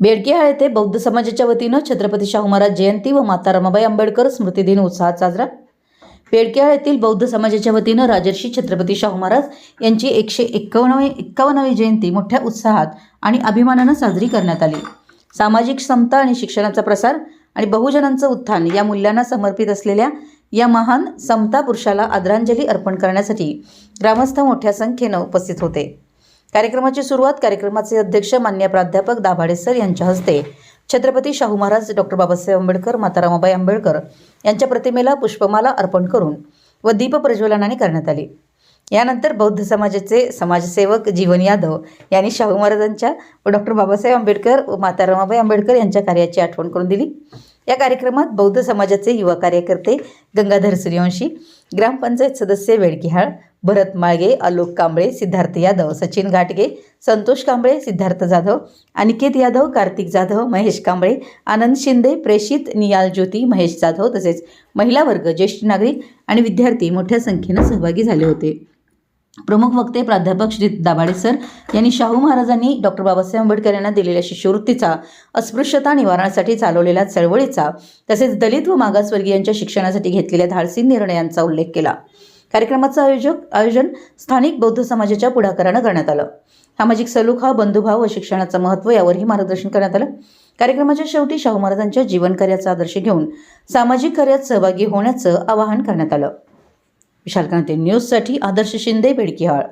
बेडकिहाळ येथे बौद्ध समाजाच्या वतीनं छत्रपती शाहू महाराज जयंती व माता रमाबाई आंबेडकर स्मृती दिन उत्साहात साजरा. बेडकिहाळ येथील बौद्ध समाजाच्या वतीनं राजर्षी छत्रपती शाहू महाराज यांची एकशे एक्कावन्नावी एक्कावन्नावी जयंती मोठ्या उत्साहात आणि अभिमानानं साजरी करण्यात आली. सामाजिक समता आणि शिक्षणाचा प्रसार आणि बहुजनांचं उत्थान या मूल्यांना समर्पित असलेल्या या महान समता पुरुषाला आदरांजली अर्पण करण्यासाठी ग्रामस्थ मोठ्या संख्येनं उपस्थित होते. कार्यक्रमाची सुरुवात कार्यक्रमाचे अध्यक्ष मान्य प्राध्यापक दाभाडे सर यांच्या हस्ते. छत्रपती शाहू महाराज डॉक्टर बाबासाहेब आंबेडकर माता रमाबाई आंबेडकर यांच्या प्रतिमेला पुष्पमाला अर्पण करून व दीप प्रज्वलनाने करण्यात आली. यानंतर बौद्ध समाजाचे समाजसेवक जीवन यादव यांनी शाहू महाराजांच्या व डॉक्टर बाबासाहेब आंबेडकर व माता रमाबाई आंबेडकर यांच्या कार्याची आठवण करून दिली. या कार्यक्रमात बौद्ध समाजाचे युवा कार्यकर्ते गंगाधर सूर्यवंशी ग्रामपंचायत सदस्य वेडकिहाळ भरत माळगे आलोक कांबळे सिद्धार्थ यादव सचिन घाटगे संतोष कांबळे सिद्धार्थ जाधव अनिकेत यादव कार्तिक जाधव महेश कांबळे आनंद शिंदे प्रेषित नियाल ज्योती महेश जाधव तसेच महिला वर्ग ज्येष्ठ नागरिक आणि विद्यार्थी मोठ्या संख्येनं सहभागी झाले होते. प्रमुख वक्ते प्राध्यापक श्री दाभाडे सर यांनी शाहू महाराजांनी डॉक्टर बाबासाहेब आंबेडकर यांना दिलेल्या शिष्यवृत्तीचा अस्पृश्यता निवारणासाठी चालवलेल्या चळवळीचा तसेच दलित व मागासवर्गीयांच्या शिक्षणासाठी घेतलेल्या धाडसी निर्णयांचा उल्लेख केला. कार्यक्रमाचं आयोजक आयोजन स्थानिक बौद्ध समाजाच्या पुढाकारानं करण्यात आलं. सामाजिक सलोखा बंधुभाव व शिक्षणाचं महत्त्व यावरही मार्गदर्शन करण्यात आलं. कार्यक्रमाच्या शेवटी शाहू महाराजांच्या जीवनकार्याचा आदर्श घेऊन सामाजिक कार्यात सहभागी होण्याचं आवाहन करण्यात आलं. विशालकांती न्यूजसाठी आदर्श शिंदे बेडकिहाळ